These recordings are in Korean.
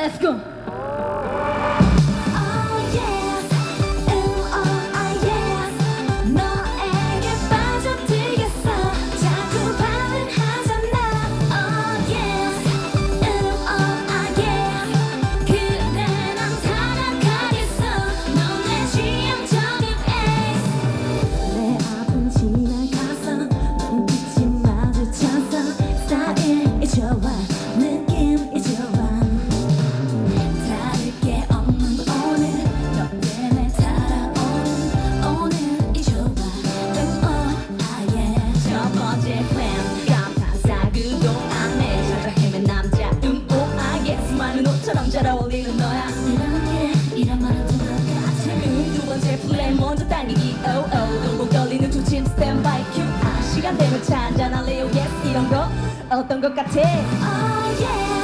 Let's go. 나왔던 것 같아 oh, yeah.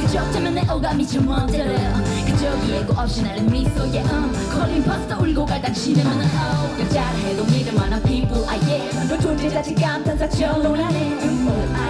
그저 어쩌면 내 오감이 좀 멋들어 그저 기회고 없이 나는 미소에 음 걸린 퍼스터 울고 갈 당신의 만한 oh 여자를 해도 믿을 만한 피부 아예 널 존재 자체감 탄사처럼 논하네. 음, oh,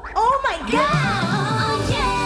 go! Oh, yeah!